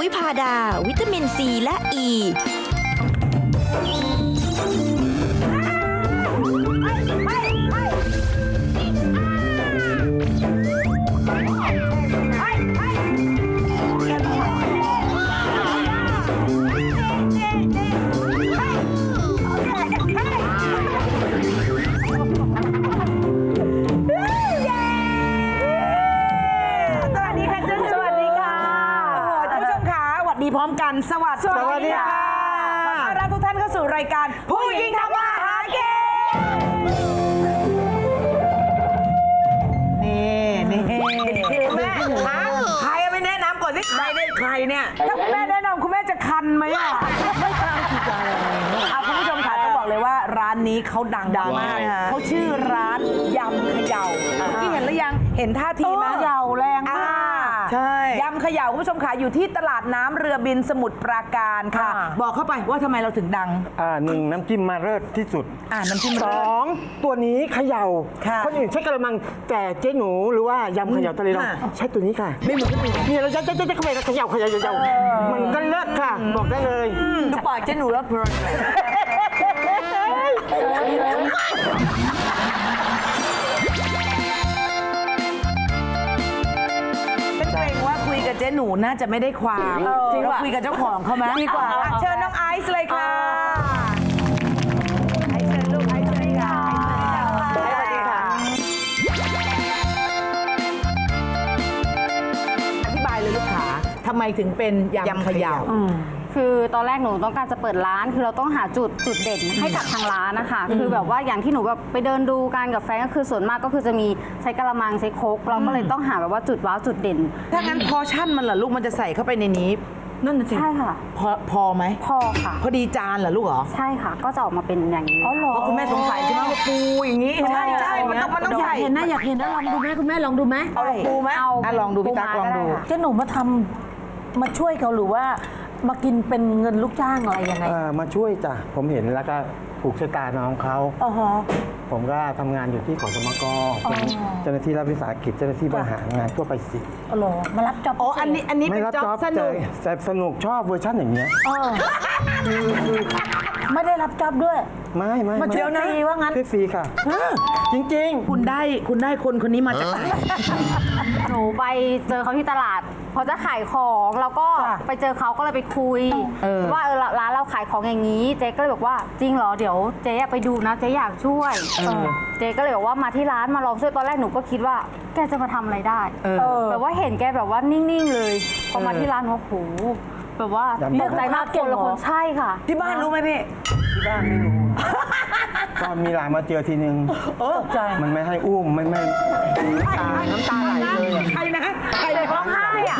วิพาดา วิตามินซีและอ e. ี สวัสดีสวัสดีค่ะขอต้อนรับทุกท่านเข้าสู่รายการ ผู้หญิงทำมาหากินนี่นี่คุณแม่หาใครเอาไปแนะนำก่อนสิใครได้ใครเนี่ยถ้าคุณแม่แนะนำคุณแม่จะคันไหมอะไม่คันคือจะอะไรคุณผู้ชมค่ะต้องบอกเลยว่าร้านนี้เขาดังมากเขาชื่อร้านยำเขย่าที่เห็นหรือยังเห็นท่าทีไหมเขย่าแรงมาก อ่ใช่ ยำเขย่าคุณผู้ชมค่ะอยู่ที่ตลาดน้ำเรือบินสมุทรปราการค่ะ อ่า บอกเข้าไปว่าทำไมเราถึงดัง อ่าหนึ่งน้ำจิ้มมาเลิศที่สุดอ่าน้ำจิ้มสเลิศ องตัวนี้เขย่าค่ะคนอื่นใช้กระมังแต่เจ๊หนูหรือว่ายำเขย่าทะเลเราค่ะ ใช้ตัวนี้ค่ะไม่เหมือนคนอื่นเนี่ยเราจะจะจะเข้าไปแล้วเขย่าเขย่าเขย่ามันก็เลิศค่ะ บอกได้เลย ดูปากเจ๊หนูแล้วเพลินเลย กับเจ๊หนูน่าจะไม่ได้ความเราคุยกับเจ้าของเขาไหมดีกว่าเชิญน้องไอซ์เลยค่ะไอซ์เชิญลูกไอซ์เชิญค่ะไอซ์เชิญค่ะสวัสดีค่ะ อธิบายเลยลูกขาทำไมถึงเป็นยำเขยาว คือตอนแรกหนูต้องการจะเปิดร้าน คือเราต้องหาจุดจุดเด่นให้กับทางร้านนะคะ คือแบบว่าอย่างที่หนูแบบไปเดินดูกันกับแฟนก็คือส่วนมากก็คือจะมีใช้กระมังใช้โครกเราก็เลยต้องหาแบบว่าจุดว้าวจุดเด่น ถ้างั้นพอชั่นมันเหรอลูกมันจะใส่เข้าไปในนี้นั่นน่ะสิใช่ค่ะ พอพอไหมพอค่ะ พอดีจานเหรอลูกเหรอ ใช่ค่ะ ก็จะออกมาเป็นอย่างนี้ อ๋อเหรอเพราะคุณแม่สงสัยใช่ไหมว่าปูอย่างนี้ใช่ใช่มันต้องมันต้องอยาใส่กเห็นนะอยากเห็นนะลองดูไหมคุณแม่ลองดูไหมเอาปูไหมเอาอะลองดูพี่ตั๊กลองดูเจ๊หนูมาทำมาช่วยเขาหรือว่า มากินเป็นเงินลูกจ้างอะไรยังไงเอ่อมาช่วยจ้ะผมเห็นแล้วก็ผูกชะตาน้องเขา อ๋อฮะ ผมก็ทำงานอยู่ที่ขอสมกเป็นอ๋อ เจ้าหน้าที่รัฐวิสาหกิจเจ้าหน้าที่บริหารงานทั่วไปสิอ๋อเหรอมารับจ็อบอ๋ออันนี้อันนี้ไม่เป็นรับจ็อบจ็อบสนุกแต่สนุกชอบเวอร์ชันอย่างเงี้ยเออไม่ได้รับจ็อบด้วย ไม่ไม่มาช่วยไฟรีว่างั้น ช่วยฟรีค่ะ จริงคุณได้คุณได้คนคนนี้มาจากไหนหนูไปเจอเขาที่ตลาด เขาจะขายของแล้วก็จ้ะไปเจอเขาก็เลยไปคุย เออ ว่าเออร้านเราขายของอย่างนี้ เจ๊ก็เลยบอกว่าจริงเหรอเดี๋ยวเจ๊ไปดูนะเจ๊อยากช่วย เออ เจ๊ก็เลยบอกว่ามาที่ร้านมาลองช่วยตอนแรกหนูก็คิดว่า แกจะมาทำอะไรได้เออ แบบว่าเห็นแกแบบว่านิ่งๆเลยพอมาที่ร้านโอ้โห แบบว่าย้ำตกใจมากคนละคนใช่ค่ะ ที่บ้านรู้ไหมพี่ๆที่บ้านไม่รู้ ตอนมีหลานมาเจอทีนึงเออใจมันไม่ให้อุ้มไม่ไม่น้ำตาน้ำตาไหลเลยอะใครนะใครร้องไห้อะ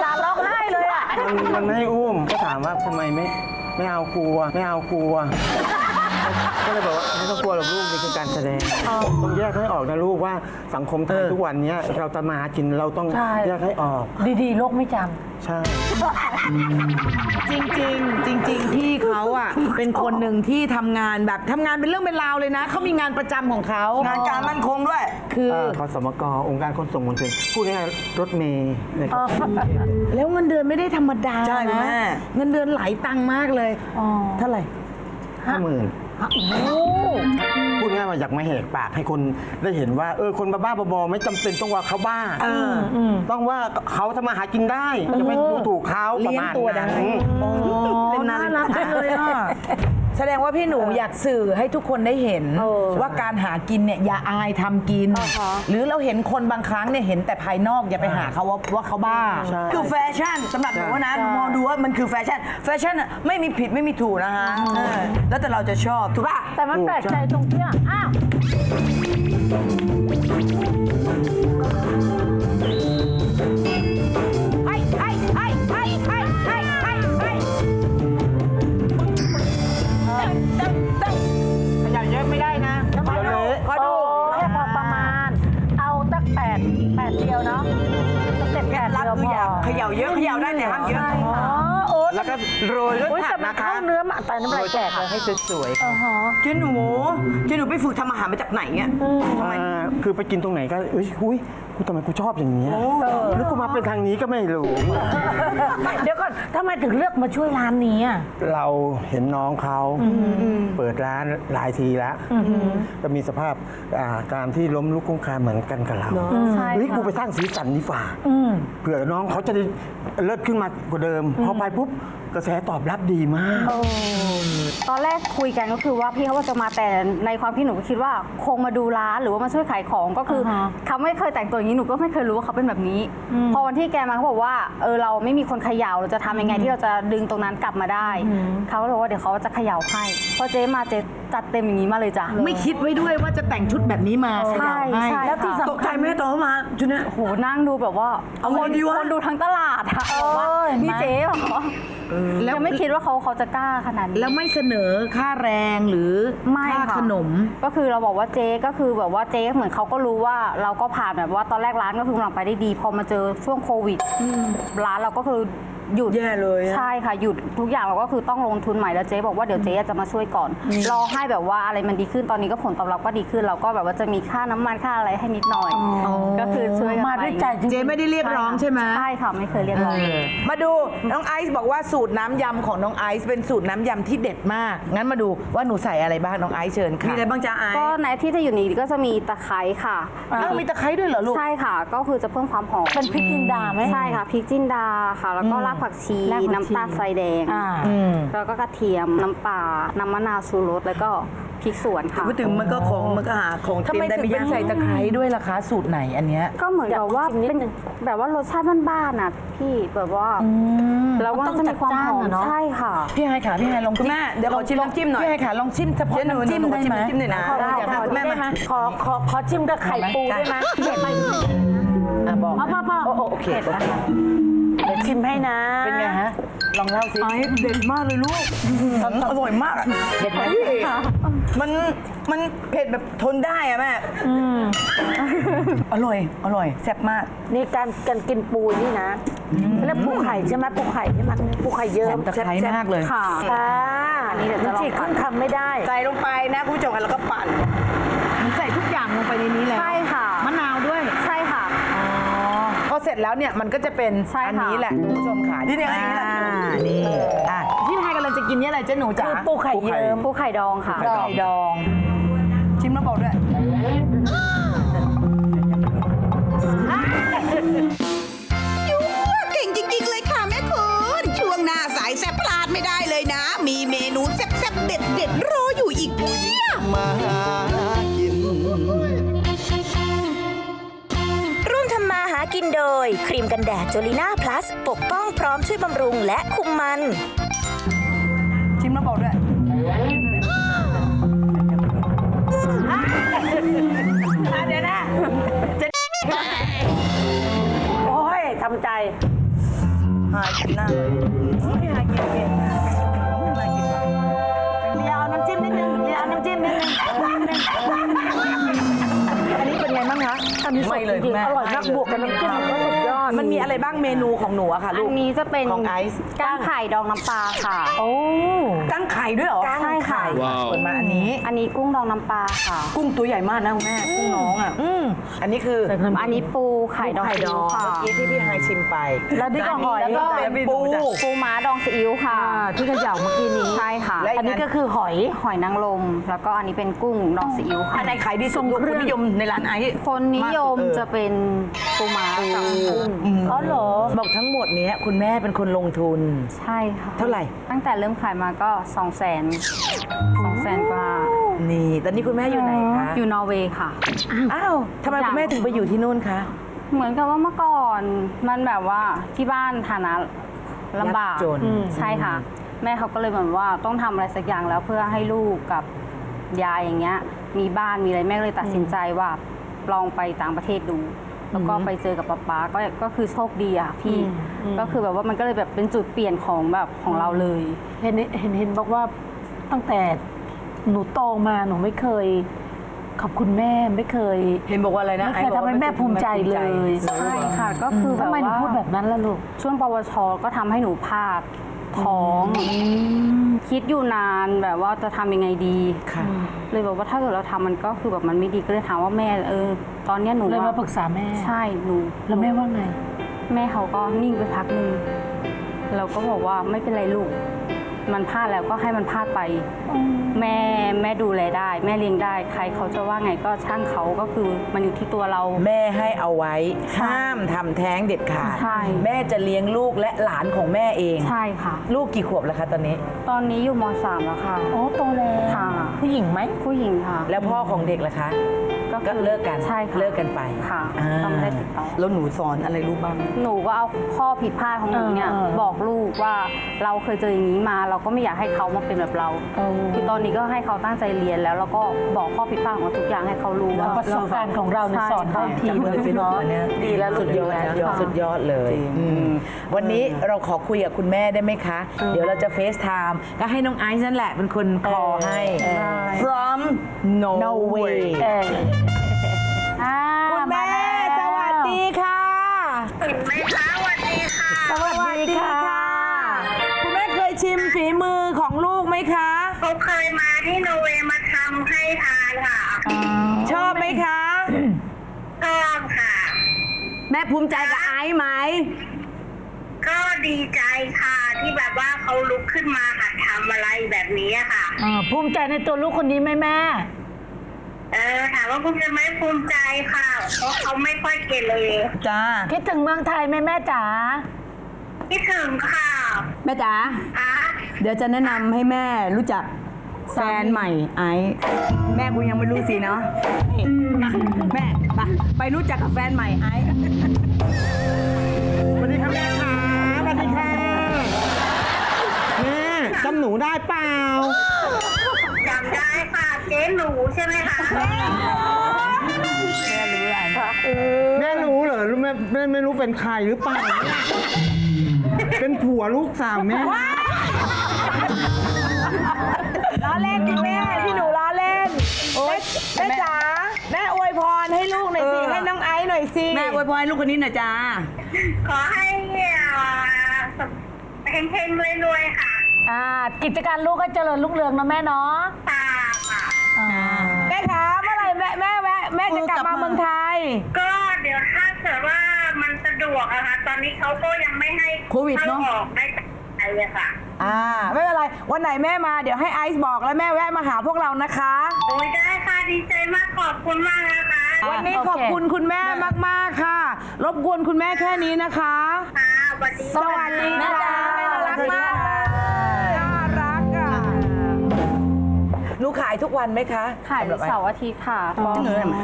หลานร้องไห้เลยอะมันมันไม่ให้อุ้มก็ถามว่าทำไมไม่ ไม่เอากลัว ไม่เอากลัว ก็เลยบอกว่าไม่ต้องกลัวหรอกลูกนี่คือการแสดงต้องแยกให้ออกนะลูกว่าสังคมไทยทุกวันเนี้ยเราจะมาหากินเราต้องใช่ แยกให้ออกดีๆ โลกไม่จใช่จริงๆจริง ๆ พี่เขาอะ เป็นคนหนึ่งที่ทำงานแบบทำงานเป็นเรื่องเป็นราวเลยนะ เขามีงานประจำของเขางานการมั่นคงด้วย คือเอ่อขอสมกองค์การขนส่งมวลชนพูดง่ายๆรถเมย์นะครับ แล้วเงินเดือนไม่ได้ธรรมดาใช่นะแม่ เงินเดือนหลายตังค์มากเลยำอ๋อ เท่าไหร่ห้าหมื่น โอ้พูดง่ายๆว่าอยากมาแหกปากให้คนได้เห็นว่าเออคนบ้าๆบอๆไม่จำเป็นต้องว่าเขาบ้าต้องว่าเขาทำมาหากินได้จะไม่ดูถูกเขาประเลี้ยงมาณตัวได้นั้นเป็นน่ารักจังเลยอะ แสดงว่าพี่หนูอยากสื่อให้ทุกคนได้เห็นว่าการหากินเนี่ยอย่าอายทำกินหรือเราเห็นคนบางครั้งเนี่ยเห็นแต่ภายนอกอย่าไปหาเขาว่าว่าเขาบ้าใช่คือแฟชั่นสำหรับหนูนะหนูมองดูว่ามันคือแฟชั่น แฟชั่นอะไม่มีผิดไม่มีถูกนะคะเออแล้วแต่เราจะชอบถูกป่ะ แต่มันแปลกใจตรงที่อะอ้าว ยากอเขย่าเยอะเขย่าได้แต่ห้ามเยอะ อ๋อโอ้แล้วก็โรยด้วยโอ้ยผัแต่กมันนะคะเข้าเนื้อมาแต่น้ำลายแตกเลยให้สวยๆอ๋อฮะเจ๊หนูเจ๊หนูไปฝึกทำอาหารมาจากไหนเนี่ยทำไม อ่า คือไปกินตรงไหนก็อุ้ยอุ้ยกูทำไมกูชอบอย่างนี้ยหรือกูมาเป็นทางนี้ก็ไม่รู้ เดี๋ยวก่อนทำไมถึงเลือกมาช่วยร้านนี้อะ เราเห็นน้องเขาเปิดร้านหลายทีแล้วก็มีสภาพอ่าการที่ล้มลุกคลุกคลานเหมือนกันกับเราใช่เฮ้ยค่ะกูไปสร้างสีสันดีฝ่าเผื่อน้องเขาจะได้เลิศขึ้นมากว่าเดิมพอไปปุ๊บ กระแสตอบรับดีมาก ตอนแรกคุยกันก็คือว่าพี่เขาว่าจะมาแต่ในความคิดหนูก็คิดว่าคงมาดูร้านหรือว่ามาช่วยขายของก็คืออเขาไม่เคยแต่งตัวอย่างนี้หนูก็ไม่เคยรู้ว่าเขาเป็นแบบนี้ พอวันที่แกมาเขาบอกว่าเออเราไม่มีคนเขย่าเราจะทำยังไงที่เราจะดึงตรงนั้นกลับมาได้เขาก็เลยบอกว่าเดี๋ยวเขาจะเขย่าให้พอเจ๊มาเจ๊จัดเต็มอย่างนี้มาเลยจ้ะ ไม่คิดไว้ด้วยว่าจะแต่งชุดแบบนี้มาใช่ให้ใช่แล้วที่ค่ะตกใจไหมตอนเขามาจุดเนี้ย โหนั่งดูแบบว่าเอาไงดีวะ คนดูทั้งตลาดอะบอกว่าเออเห็นไหม นี่เจ๊เหรอแล้วยังไม่คิดว่าเขาเขาจะกล้าขนาดนี้ แล้วไม่เสนอค่าแรงหรือไม่ค่าค่ะขนม ก็คือเราบอกว่าเจ๊ก็คือแบบว่าเจ๊เหมือนเขาก็รู้ว่าเราก็ผ่านแบบว่าตอนแรกร้านก็คือกำลังไปได้ดี พอมาเจอช่วงโควิดร้านเราก็คือ หยุดแย่เลยอะ ใช่ค่ะหยุดทุกอย่างเราก็คือต้องลงทุนใหม่แล้วเจ๊บอกว่าเดี๋ยวเจ๊จะมาช่วยก่อน รอให้แบบว่าอะไรมันดีขึ้นตอนนี้ก็ผลตอบรับก็ดีขึ้นเราก็แบบว่าจะมีค่าน้ำมันค่าอะไรให้นิดหน่อย ก็คือช่วยกันมาไปด้วยใจจริงๆเจ๊ไม่ได้เรียกร้องใช่ไหม ใช่ค่ะไม่เคยเรียกร้อง มาดูน้องไอซ์บอกว่าสูตรน้ำยำของน้องไอซ์เป็นสูตรน้ำยำที่เด็ดมาก งั้นมาดูว่าหนูใส่อะไรบ้างน้องไอซ์เชิญค่ะมีอะไรบ้างจ๊ะไอซ์ก็ในที่จะอยู่นี้ก็จะมีตะไคร้ค่ะอ้าวมีตะไคร้ด้วยเหรอลูก ใช่ค่ะ ก็คือจะเพิ่มความหอมเป็นพริกจินดาไหมใช่ค่ะพริกจินดาค่ะ แล้วก็รากผักชี รากผักชี น้ำตาลทรายแดง อ่าแล้วก็กระเทียม น้ำปลา น้ำมะนาวชูรส แล้วก็พริกสวนค่ะ พูดถึงมันก็ของมันก็หาของทำเต็มไมได้ถึงไม่เป็ยานกใส่ตะไคร้ด้วยล่ะคะสูตรไหนอันเนี้ยก็เหมือนแบบว่าชิมนิดเป็นนึงแบบว่ารสชาติบ้านๆน่ะพี่แบบว่า แล้วก็มันต้องจะมีความหอจัดจ้านมอะเนาะใช่ค่ะ พี่ไฮขาพี่ไฮลองคุณแม่เดี๋ยวขอชิมน้ำจิ้มหน่อย พี่ไฮขาลองชิมเฉพาะเจ๊หนูน้ำจิ้มหนูขอได้ชิมไหมน้ำจิ้มหน่อยนะได้อยากได้ให้คุณแม่ได้ไหมมา ขอขอขอชิมกับไข่ปูได้ไหมเด็ดไหมอะบอกพ่อพ่อพ่อโอ้โอเคเด็ดนะคะเดี๋ยว ชิมให้นะเป็นไงฮะ ลองเล่าสิ ไอซ์เด็ดมากเลยลูกอร่อยมากอะเด็ดไหมมันมันเผ็ดแบบทนได้อะแม่อร่อย อร่อยแซ่บมาก นี่การการกินปูนี่นะแล้วปูไข่ใช่ไหมปูไข่ใช่ไหมปูไข่เยิ้หอมมตะไคร้แซ่บๆมากเลย ค่ะค่ะอันนี้เดี๋ยวจะลอง ฉีกครึ่งคำไม่ได้ ใส่ลงไปนะคุณผู้ชมกันแล้วก็ปั่น ใส่ทุกอย่างลงไปในนี้แล้ว ใช่ค่ะ มะนาวด้วย ใช่ค่ะ พอเสร็จ แล้วเนี่ยมันก็จะเป็นใช่ค่ะ อันี้แหละคุณผู้ชมค่ะที่นี่อันนี้แหละอ่านี่อะที่ไฮกำลังจะกินเนี่ยอะไรเจ๊หนูจ๋าคือปูไข่เยิ้มปูไข่ดองค่ะ ไข่ดอง ชิมแล้วบอกด้วยเก่งจริง ๆ เลยค่ะแม่คุณช่วงหน้าสายแซ่บพลาดไม่ได้เลยนะ มีเมนูแซ่บๆเด็ดๆรออยู่อีกเพียบ มาหากิน กินโดย ครีมกันแดดจลิน่าพลัส ปกป้องพร้อมช่วยบำรุงและคุมมัน ชิมแล้วบอกด้วย เดี๋ยวนะโอ้ยทำใจ หายกินหน้าเลยไม่หายกินเอ เลยจริงแม่ ๆอร่อยมากบวกกับน้ำจิ้มมันก็สุดยอดมันมี อะไรบ้างเมนูของหนูอะค่ะลูอักนนี้จะเป็นของไอซ์ ก้างไข่ดองน้ำปลาค่ะ โอ้ตั้งไข่ด้วยเหรอใช่ค่ะว้าวเปิดมาอันนี้ อันนี้กุ้งดองน้ำปลาค่ะ กุ้งตัวใหญ่มากนะคุณแม่กุ้งน้องอะ อืมอันนี้คืออันนี้ปูไข่ดองไข่ซีดอิ๊อวงค่ะ เมื่อกี้ที่พี่ไฮชิมไปแล้วนี่ก็หอย แล้วก็เป็นปู ปูม้าดองซีอิ๊วค่ะ อ่าที่เขย่าเมื่อกี้นี้ใช่ค่ะ และอันนี้ก็คือหอย หอยนางรมแล้วก็อันนี้เป็นกุ้งดองซีอิ๊วค่ะ อันไหนขายดีสุดลูกคนนิยมในร้านไอซ์คนนิยมจะเป็นปูม้ากับกุ้งอ๋อเหรอ บอกทั้งหมดเนี้ยคุณแม่เป็นคนลงทุน ใช่ค่ะเท่าไหร่ ตั้งแต่เริ่มขายมาก็2 0 0 0 0 0 2 0 0 0 0กว่านี่ ตอนนี้คุณแม่อยู่ไหนคะ อยู่นอร์เวย์ค่ะ อ้าวทำไมคุณแม่ถึงไปอยู่ที่นู่นคะ เหมือนกับว่าเมื่อก่อนมันแบบว่าที่บ้านฐานะลำบากยากจน อืมใช่ค่ะ แม่เขาก็เลยเหมือนว่าต้องทำอะไรสักอย่างแล้วเพื่อให้ลูกกับยายอย่างเงี้ย มีบ้านมีอะไรแม่ก็เลยตัดสินใจว่าลองไปต่างประเทศดู แล้วก็ไปเจอกับป๊าป๊าก็ก็คือโชคดีอะพี่ก็คือแบบว่ามันก็เลยแบบเป็นจุดเปลี่ยนของแบบของเราเลย เห็นเห็นเห็นบอกว่าตั้งแต่หนูโตมาหนูไม่เคย ขอบคุณแม่ไม่เคย เห็นบอกว่าอะไรนะไม่เคยอ้บอกทำให้แม่ภูมิใจเลย ใช่ค่ะ ก็คือแบบทำไมหนูว่าพูดแบบนั้นล่ะลูก ช่วงปวชก็ทำให้หนูพลาด ท้อง คิดอยู่นานแบบว่าจะทำยังไงดี ค่ะ เลยบอกว่าถ้าเกิดเราทำมันก็คือแบบมันไม่ดีก็เลยถามว่าแม่เออ ตอนเนี้ยหนูเลยมาว่าปรึกษาแม่ใช่หนูแล้วแม่ว่าไง แม่เขาก็นิ่งไปพักหนึ่งเราก็บอกว่าไม่เป็นไรลูก มันพลาดแล้วก็ให้มันพลาดไป แม่แม่ดูแลได้ แม่เลี้ยงได้ ใครเขาจะว่าไงก็ช่างเขาก็คือมันอยู่ที่ตัวเรา แม่ให้เอาไว้ ห้ามทำแท้งเด็ดขาด ใช่ แม่จะเลี้ยงลูกและหลานของแม่เอง ใช่ค่ะ ลูกกี่ขวบแล้วคะตอนนี้ ตอนนี้อยู่มสามแล้วค่ะ โอ้โตแล้วค่ะ ผู้หญิงไหม ผู้หญิงค่ะ แล้วพ่อของเด็กล่ะคะ ก็ก็คือเลิกกันใช่ค่ะเลิกกันไปค่ะอ่าก็ไม่ได้ติดต่อ แล้วหนูสอนอะไรลูกบ้าง หนูก็เอาข้อผิดพลาดของหนูเนี่ยเออเออ บอกลูกว่าเราเคยเจออย่างนี้มา เราก็ไม่อยากให้เขามาเป็นแบบเราเออคือตอนนี้ก็ให้เขาตั้งใจเรียนแล้ว แล้วก็บอกข้อผิดพลาดของเราทุกอย่างให้เขารู้ว่าประสบการณ์ของเราเนี่ยสอนได้ทีเลยเนาะดีแล้วสุดยอดดีแล้ว สุดยอดเลยอืมวันนี้เราขอคุยกับคุณแม่ได้ไหมคะ เดี๋ยวเราจะเฟซไทม์ก็ให้น้องไอซ์นั่นแหละเป็นคนคอให้ from Norway เออ เห็นไหมคะสวัสดีค่ะ สวัสดีค่ะ คุณแม่เคยชิมฝีมือของลูกไหมคะ เขาเคยมาที่โนเวย์มาทำให้ทานค่ะชอบไหมคะ ชอบค่ะ แม่ภูมิใจกับไอซ์ไหม ก็ดีใจค่ะที่แบบว่าเขาลุกขึ้นมาหัดทำอะไรแบบนี้อะค่ะเออภูมิใจในตัวลูกคนนี้ไหมแม่ เออถามว่าภูมิใจไหมภูมิใจค่ะ เพราะเขาไม่ค่อยเกเรจ้าคิดถึงเมืองไทยไหมแม่จ๋าคิดถึงค่ะแม่จ๋าอะเดี๋ยวจะแนะนำให้แม่รู้จักแฟนใหม่ไอซ์แม่คุณยังไม่รู้สิเนาะนี่นะแม่ไปไปรู้จักกับแฟนใหม่ไอซ์สวัสดีค่ะแม่ค่ะสวัสดีค่ะแม่จำหนูได้เปล่าจำได้ค่ะ เจ๊หนูใช่ไหมคะแม่รู้เหรอรู้แม่แม่ไม่รู้เป็นใครหรือเปล่าเนี่ยเป็นผัวลูกสาวแม่ ล้อเล่นคุณแม่พี่หนูล้อเล่นแม่แม่จ๋าแม่อวยพรให้ลูกหน่อยสิเออให้น้องไอซ์หน่อยสิแม่อวยพรให้ลูกคนนี้หน่อยจ้าขอให้เฮงๆรวยๆค่ะ อ่ากิจการลูกก็เจริญรุ่งเรืองนะแม่เนาะค่ะ แม่แม่แม่จะกลับมาเมืองไทย ก็เดี๋ยวถ้าเกิดว่ามันสะดวกอะค่ะตอนนี้เขาก็ยังไม่ให้โควิดเนอะ ข้ออกได้จากไทยเลยค่ะอ่าไม่เป็นไร วันไหนแม่มาเดี๋ยวให้ไอซ์บอกแล้วแม่แวะมาหาพวกเรานะคะ โอ้ยได้ค่ะดีใจมากขอบคุณมากนะคะวันนี้โอเค ขอบคุณคุณแม่มากๆค่ะ รบกวนคุณแม่แค่นี้นะคะ ค่ะสวัสดีสวัสดีนะจ๊ะแม่น่ารักมาก ขายทุกวันไหมคะขายเสาร์อาทิตย์ค่ะ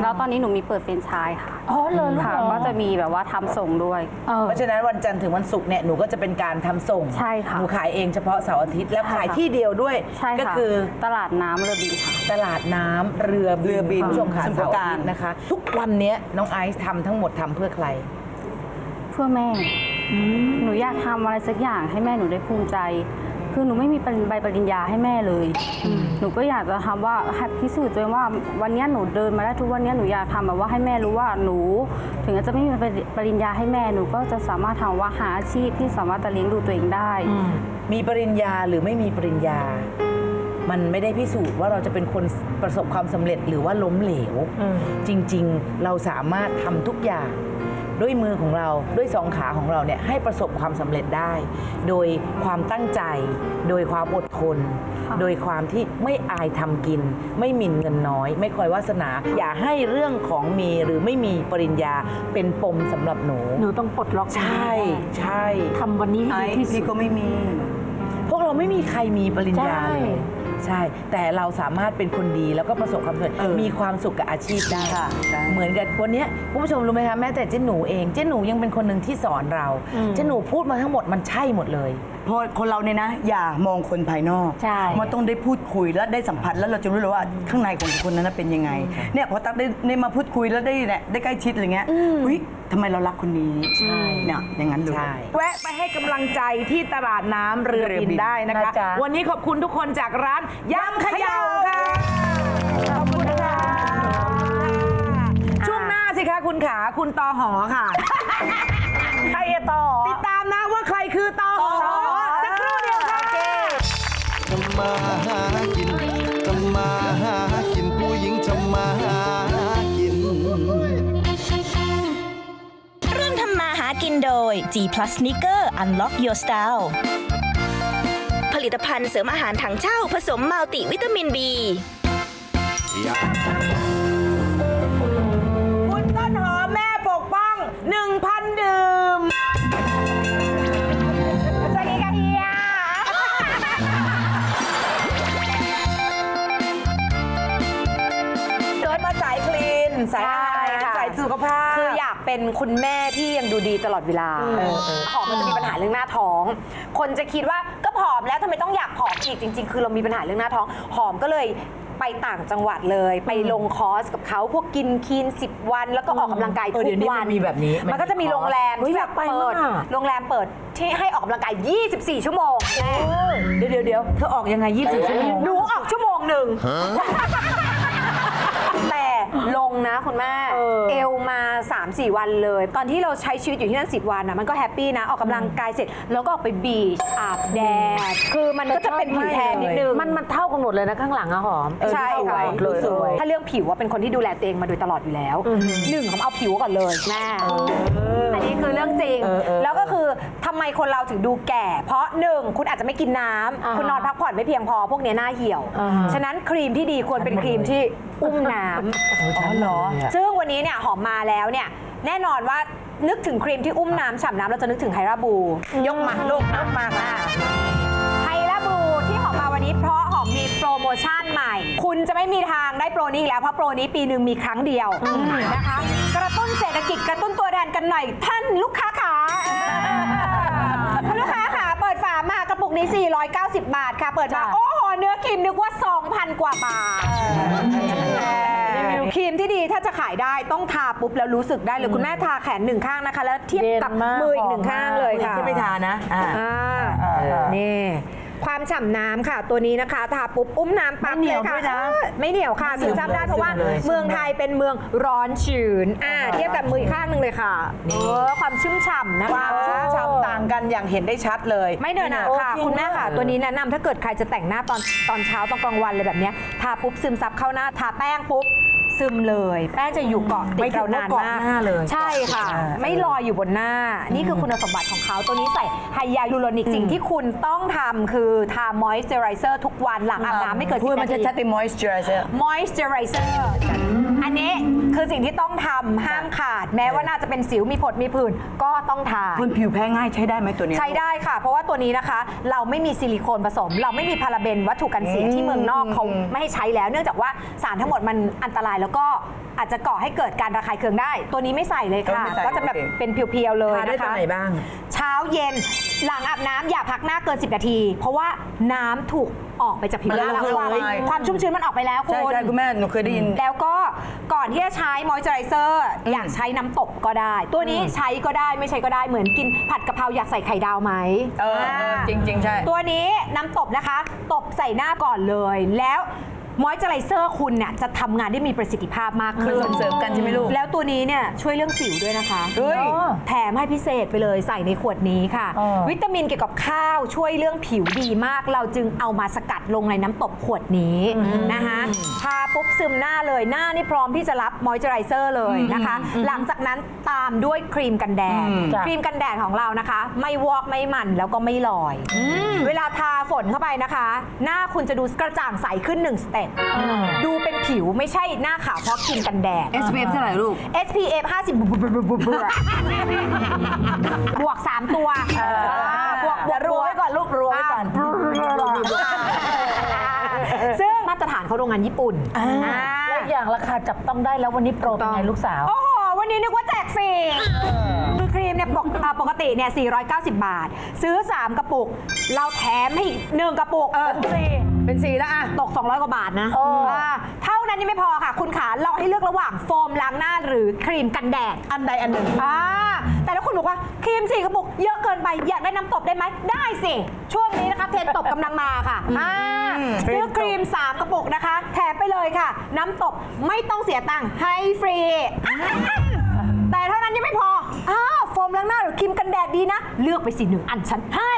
แล้วตอนนี้หนูมีเปิดเฟรนไชส์ค่ะอ๋อเลยลูกค่ะเหรอก็จะมีแบบว่าทำส่งด้วย เออ เพราะฉะนั้นวันจันทร์ถึงวันศุกร์เนี่ยหนูก็จะเป็นการทำส่งใช่ค่ะหนูขายเองเฉพาะเสาร์อาทิตย์แล้วใช่ขายค่ะที่เดียวด้วย ใช่ก็ค่ะคือตลาดน้ำเรือบินค่ะ ตลาดน้ำเรือบินเรือบินคุณผู้ชมค่ะสมุทรเสาปร์ราอาการ ทิตย์นะคะ ทุกวันเนี้ยน้องไอซ์ทำทั้งหมดทำเพื่อใคร เพื่อแม่ หนูอยากทำอะไรสักอย่างให้แม่หนูได้ภูมิใจ คือหนูไม่มีใบปริญญาให้แม่เลย หนูก็อยากจะทำว่าให้พิสูจน์ตัวเองว่าวันเนี้ยหนูเดินมาได้ทุกวันเนี้ยหนูอยากทำแบบว่าให้แม่รู้ว่าหนู ถึงจะไม่มีปริญญาให้แม่หนูก็จะสามารถทำว่าหาอาชีพที่สามารถจะเลี้ยงดูตัวเองได้ มีปริญญาหรือไม่มีปริญญา มันไม่ได้พิสูจน์ว่าเราจะเป็นคนประสบความสำเร็จหรือว่าล้มเหลว จริง ๆ เราสามารถทำทุกอย่าง ด้วยมือของเราด้วยสองขาของเราเนี่ยให้ประสบความสำเร็จได้ โดยความตั้งใจ โดยความอดทนค่ะโดยความที่ไม่อายทำกิน ไม่หมิ่นเงินน้อย ไม่คอยวาสนา อย่าให้เรื่องของมีหรือไม่มีปริญญาเป็นปมสำหรับหนู หนูต้องปลดล็อกใช่ใช่ทำวันนี้ไอให้ดีที่ซ์สุพี่ดก็ไม่มี พวกเราไม่มีใครมีปริญญาใช่เลย ใช่ แต่เราสามารถเป็นคนดีแล้วก็ประสบความสำเร็จเออมีความสุขกับอาชีพได้ค่ะใช่ เหมือนกับวันเนี้ยคุณผู้ชมรู้ไหมคะแม้แต่เจ๊หนูเองเจ๊หนูยังเป็นคนหนึ่งที่สอนเราเจ๊หนูพูดมาทั้งหมดมันใช่หมดเลย เพราะคนเราเนี่ยนะ อย่ามองคนภายนอก ใช่ มันต้องได้พูดคุยแล้วได้สัมผัสแล้วเราจะรู้เลยว่าข้างในของคนนั้นนะเป็นยังไงเนี่ยพอตักได้ได้มาพูดคุยแล้วได้เนี่ยได้ใกล้ชิดอะไรเงี้ยอุ้ยทำไมเรารักคนนี้ใช่เนี่ยอย่างนั้นเลยใช่แวะไปให้กำลังใจที่ตลาดน้ำเรือบินได้นะคะนะจ๊ะวันนี้ขอบคุณทุกคนจากร้านยำเขย่าค่ะขอบคุณค่ะช่วงหน้าสิคะคุณขาคุณตอหอค่ะใครอะต่อติดตามนะว่าใครคือตอหอสักครู่เดียว กินโดย G Plus Sneaker Unlock Your Style ผลิตภัณฑ์เสริมอาหารถังเช่าผสมมัลติวิตามิน B เป็นคุณแม่ที่ยังดูดีตลอดเวลาผอมมันจะมีปัญหาเรื่องหน้าท้อง คนจะคิดว่าก็ผอมแล้วทำไมต้องอยากผอมอีกจริง ๆ คือเรามีปัญหาเรื่องหน้าท้องหอมก็เลยไปต่างจังหวัดเลย ไปลงคอร์สกับเขาพวกกินคีน10 วัน แล้วก็ออกกำลังกายเอทุอเดี๋ยวกนี้วัมันนมีแบบนี้มันมันก็จะมีมีคอร์สโรงแรมที่แบบเฮ้ยอยากไปเปิดมาก โรงแรมเปิดที่ให้ออกกำลังกาย 24 ชั่วโมงแน่เดี๋ยวเดี๋ยวเดี๋ยวเธอออกยังไง24ชั่วโมง หนูออกชั่วโมงหนึ่งแต่ ลงนะคุณแม่เอวมา 3-4 วันเลย ตอนที่เราใช้ชีวิตอยู่ที่นั่น 10 วันนะมันก็แฮปปี้นะ ออกกำลังกายเสร็จ แล้วก็ออกไปบีชอาบแดด คือมันก็จะเป็นผิวแทนนิดนึง มันมันเท่ากันหมดเลยนะข้างหลังอะหอมใช่ค่ะหมดเลยสวย ถ้าเรื่องผิวว่าเป็นคนที่ดูแลตัวเองมาโดยตลอดอยู่แล้วหนึ่งผมเอาผิวก่อนเลยแม่อันนี้คือเรื่องจริงแล้วก็คือทำไมคนเราถึงดูแก่ เพราะหนึ่งคุณอาจจะไม่กินน้ำคุณนอนพักผ่อนไม่เพียงพอพวกเนี้ยหน้าเหี่ยวฉะนั้นครีมที่ดีควรเป็นครีมที่อุ้มน้ำอ๋อเหรอ ซึ่งวันนี้เนี่ยหอมมาแล้วเนี่ยแน่นอนว่านึกถึงครีมที่อุ้มน้ำฉ่ำน้ำเราจะนึกถึงไฮราบู ยกมาลูกยกมาค่ะไฮราบูที่หอมมาวันนี้เพราะหอมมีโปรโมชั่นใหม่ คุณจะไม่มีทางได้โปรนี้อีกแล้ว เพราะโปรนี้ปีหนึ่งมีครั้งเดียวนะคะ กระตุ้นเศรษฐกิจกระตุ้นตัวแทนกันหน่อยท่านลูกค้าขาเออคุณลูกค้าขาเปิดฝามากระปุกนี้ 490 บาทค่ะ เปิดมาโอ้โหเนื้อครีมนึกว่า 2,000 กว่าบาท ครีมที่ดีถ้าจะขายได้ต้องทาปุ๊บแล้วรู้สึกได้เลยคุณแม่ทาแขนหนึ่งข้างนะคะ แล้วเทียบกับเย็นมากมืออีกหนึ่งข้างเลยค่ะที่ไม่ทานะอ่าอ่านี่ความฉ่ำน้ำค่ะ ตัวนี้นะคะทาปุ๊บอุ้มน้ำปั๊บไม่เหนียวลค่ะด้วยนะเออไม่เหนียวค่ะซึซึมมซับได้เพราะว่าซึมเลยเมืองไทยเป็นเมืองร้อนชื้นอ่าเทียบกับมืออีกข้างหนึ่งเลยค่ะเออความชุ่มฉ่ำนะควาคะมชุ่มฉ่ำต่างกันอย่างเห็นได้ชัดเลย ไม่เดินหนาค่ะ คุณแม่ค่ะ ตัวนี้แนะนำถ้าเกิดใครจะแต่งหน้าตอนตอนเช้าตอนกลางวันเลยแบบเนี้ยทาปุ๊บซึมซับเข้าหน้าทาแป้งปุ๊บ ซึมเลย แป้งจะอยู่เกาะติดไม่ถึเรางว่านานเกาะมากหน้าเลย ใช่ค่ะเกาะหน้าไม่ลอยอยู่บนหน้า นี่คือคุณสมบัติของเขาตัวนี้ใส่ไฮยาลูโรนิกสิ่งที่คุณต้องทำคือทามอยส์เจอไรเซอร์ทุกวันหลังอาบน้ำไม่เกินพูสิดบมันนาจะทีชัดเป็น moisturizer moisturizer อันนี้คือสิ่งที่ต้องทำห้ามขาด แม้ว่าน่าจะเป็นสิวมีผดมีผื่นก็ต้องทาคนผิวแพ้ง่ายใช้ได้ไหมตัวเนี้ยใช้ได้ค่ะ เพราะว่าตัวนี้นะคะ เราไม่มีซิลิโคนผสม เราไม่มีพาราเบนวัตถุกันเสียที่เมืองนอกเขาไม่ให้ใช้แล้ว เนื่องจากว่าสารทั้งหมดมันอันตรายแล้วก็อาจจะก่อให้เกิดการระคายเคืองได้ ตัวนี้ไม่ใส่เลยค่ะ เออไม่ใส่ก็จะแบบโอเค เป็นเพียวๆเลยทาได้นะตอนคะไหนบ้าง เช้าเย็นหลังอาบน้ำอย่าพักหน้าเกิน 10 นาที เพราะว่าน้ำถูกออกไปจากผิวหน้าแล้วมันละความลายความชุ่มชื้นมันออกไปแล้วคุณใช่ใช่คุณแม่หนูเคยได้ยิน แล้วก็ก่อนที่จะใช้มอยเจอไรเซอร์อยากใช้น้ำตบก็ได้ ตัวนี้ใช้ก็ได้ไม่ใช้ก็ได้เหมือนกินผัดกะเพราอยากใส่ไข่ดาวไหมเออเออจริง ๆ ใช่ ตัวนี้น้ำตบนะคะ ตบใส่หน้าก่อนเลย แล้ว มอยเจอไรเซอร์คุณเนี่ยจะทำงานได้มีประสิทธิภาพมากขึ้นมันส่งเสริมกันใช่ไหมลูกแล้วตัวนี้เนี่ยช่วยเรื่องสิวด้วยนะคะเฮ้ยแถมให้พิเศษไปเลยใส่ในขวดนี้ค่ะวิตามินเกี่ยวกับข้าวช่วยเรื่องผิวดีมาก เราจึงเอามาสกัดลงในน้ำตบขวดนี้นะคะทาปุ๊บซึมหน้าเลยหน้านี่พร้อมที่จะรับมอยเจอไรเซอร์เลยนะคะ หลังจากนั้นตามด้วยครีมกันแดดครีมกันแดดของเรานะคะ ไม่วอกไม่มันแล้วก็ไม่ลอย เวลาทาฝนเข้าไปนะคะ หน้าคุณจะดูกระจ่างใสขึ้น1สเต็ปดูเป็นผิวไม่ใช่หน้าขาวเพราะครีมกันแดด SPF เท่าไหร่ลูก SPF 50บวกบวกบวกบวกบวกบวก3ตัวบวกบวกรวมไว้ก่อนลูกรวมไว้ก่อนซึ่งมาตรฐานเขาโรงงานญี่ปุ่นอ่าแล้วอย่างราคาจับต้องได้แล้ววันนี้โปรเป็นไงลูกสาว โอ้โห วันนี้นึกว่าแจกฟรีคือครีมเนี่ยปกอ่าปกติเนี่ย 490 บาท ซื้อ 3 กระปุก เราแถมให้อีกหนึ่งกระปุกเป็นสี่เป็นสีแล้วอะ ตก 200 กว่าบาทนะา เท่านั้นยังไม่พอค่ะ คุณขาเราให้เลือกระหว่างโฟมล้างหน้าหรือครีมกันแดดอันใดอันหนึ่ง อ่าแต่ถ้าคุณบอกว่าครีมสี่กระปุกเยอะเกินไปอยากได้น้ำตบได้ไหมได้สิ ช่วงนี้นะคะเทรนตบกำลังมาค่ะอ่าซื้อครีม3กระปุกนะคะ แถมไปเลยค่ะ น้ำตบไม่ต้องเสียตังค์ให้ฟรี แต่เท่า นั้นยังไม่พอ อ้าวโฟโฟมล้างหน้าหรือครีมกันแดดดีนะ เลือกไปสิหนึ่งอันฉันให้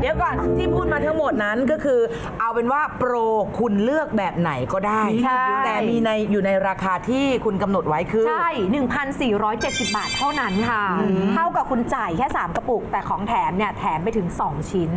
เดี๋ยวก่อนที่พูดมาทั้งหมดนั้นก็คือ เอาเป็นว่าโปรคุณเลือกแบบไหนก็ได้ ใช่ แต่มีในอยู่ในราคาที่คุณกำหนดไว้คือ ใช่ 1,470 บาทเท่านั้นค่ะ เท่ากับคุณจ่ายแค่ 3 กระปุก แต่ของแถมเนี่ย แถมไปถึง 2 ชิ้น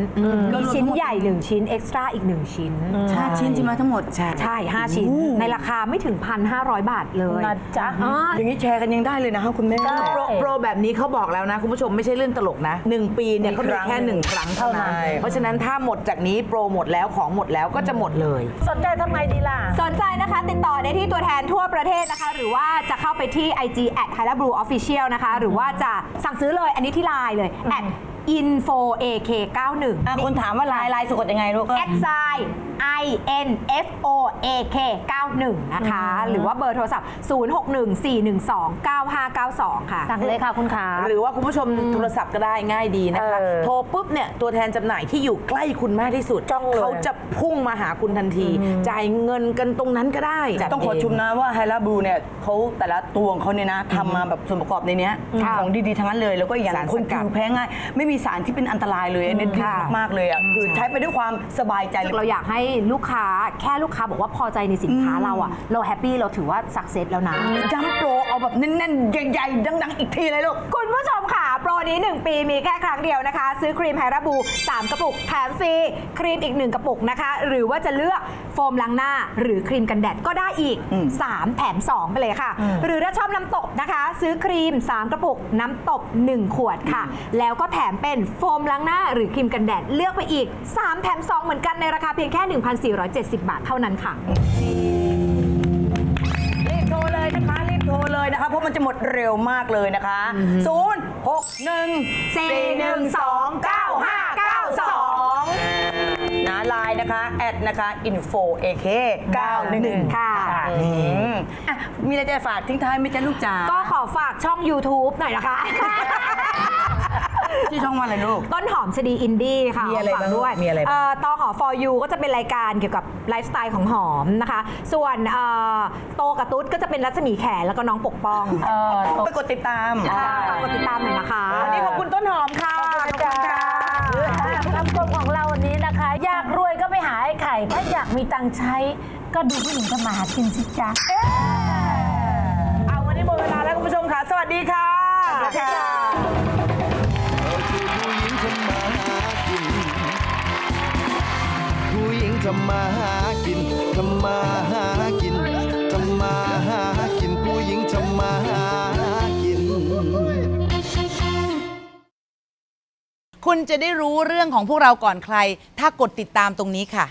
มีชิ้นใหญ่ 1 ชิ้น เอ็กซ์ตร้าอีก 1 ชิ้น ห้าชิ้นใช่ไหมทั้งหมด ใช่ใช่5ชิ้น ในราคาไม่ถึง 1,500 บาทเลยนะจ๊ะอ่าอย่างนี้แชร์กันยังได้เลยนะคะคุณแม่ โปรโปรแบบนี้เขาบอกแล้วนะ คุณผู้ชมไม่ใช่เรื่องตลกนะ 1 ปีเนี่ยเขามีแค่หนึ่งครั้งเท่านั้นเพราะฉะนั้นถ้าหมดจากนี้โปรหมดแล้วของหมดแล้วก็จะหมดเลย สนใจทำไงดีล่ะ สนใจนะคะติดต่อได้ที่ตัวแทนทั่วประเทศนะคะ หรือว่าจะเข้าไปที่ IG at h y l a b r u Official นะคะ หรือว่าจะสั่งซื้อเลยอันนี้ที่ไลน์เลย at info ak 91อะคนถามว่าลายลายสะกดยังไงลูกก็แอดไซน์ i n f o a k 91 นะคะ หรือว่าเบอร์โทรศัพท์ 0614129592ค่ะ สั่งเลยค่ะคุณขา หรือว่าคุณผู้ชมโทรศัพท์ก็ได้ง่ายดีนะคะ เออโทรปุ๊บเนี่ยตัวแทนจำหน่ายที่อยู่ใกล้คุณมากที่สุดเขาจะพุ่งมาหาคุณทันที จ่ายเงินกันตรงนั้นก็ได้จัด ต้องขอเชมนะว่าไฮลาบลูเนี่ยเขาแต่ละตัวของเขาเนี่ยนะทำมาแบบส่วนประกอบในเนี้ยค่ะของดีๆทั้งนั้นเลย แล้วก็อย่างสารคนสกัด ผิวแพ้ง่าย ไม่มีสารที่เป็นอันตรายเลยอันนี้ดีค่ะมากๆเลยอะคือใช้ไปด้วยความสบายใจเลย เราอยากให้ลูกค้าแค่ลูกค้าบอกว่าพอใจในสินค้าเราอะเราแฮปปี้เราถือว่าสักเซสแล้วนะ ย้ำโปรเอาแบบแน่นๆ ใหญ่ๆ ดังๆ อีกทีเลยลูก คุณผู้ชมค่ะ โปรนี้ 1 ปีมีแค่ครั้งเดียวนะคะ ซื้อครีมไฮราบู 3 กระปุก แถมฟรี ครีมอีก 1 กระปุกนะคะ หรือว่าจะเลือกโฟมล้างหน้า หรือครีมกันแดดก็ได้อีก3แถม 2 ไปเลยค่ะหรือถ้าชอบน้ำตบนะคะ ซื้อครีม 3 กระปุก น้ำตบ 1 ขวดค่ะ แล้วก็แถมเป็นโฟมล้างหน้า หรือครีมกันแดดเลือกไปอีก 3 แถม 2 เหมือนกันในราคาเพียงแค่ 1,470 บาทเท่านั้นค่ะรี เลยนะคะ เพราะมันจะหมดเร็วมากเลยนะคะ 0 6 1 4 1 2 9 5 9 2นะไลน์นะคะแอดนะคะ info ak 91ค่ะอืมอะ มีอะไรจะฝากทิ้งท้ายไหมจ๊ะลูกจ๋าก็ขอฝากช่อง YouTube หน่อยนะคะ ชื่อช่องว่าอะไรลูก ต้นหอมชดีอินดี้ค่ะมีอะไรฝากบ้างด้วยมีอะไรบ้าง เต่อหอ for you ก็จะเป็นรายการเกี่ยวกับไลฟ์สไตล์ของหอมนะคะ ส่วนเอ่อโตกับตุ๊ดก็จะเป็นรัศมีแขนแล้วก็น้องปกป้องไปกดติดตาม ค่ะฝากกดติดตามหน่อยนะคะวันนี้ขอบคุณต้นหอมค่ะ ขอบคุณค่ะคำคมของเราวันนี้นะคะ อยากรวยก็ไปหาไอ้ไข่ ถ้าอยากมีตังค์ใช้ ก็ดูผู้หญิงทำมาหากินสิจ๊ะ เอาวันนี้หมดเวลาแล้วคุณผู้ชมค่ะ สวัสดีค่ะผู้หญิงทำ ทำมาหากินทำมาหากินทำมาหากินผู้หญิงทำมาหากิน คุณจะได้รู้เรื่องของพวกเราก่อนใคร ถ้ากดติดตามตรงนี้ค่ะ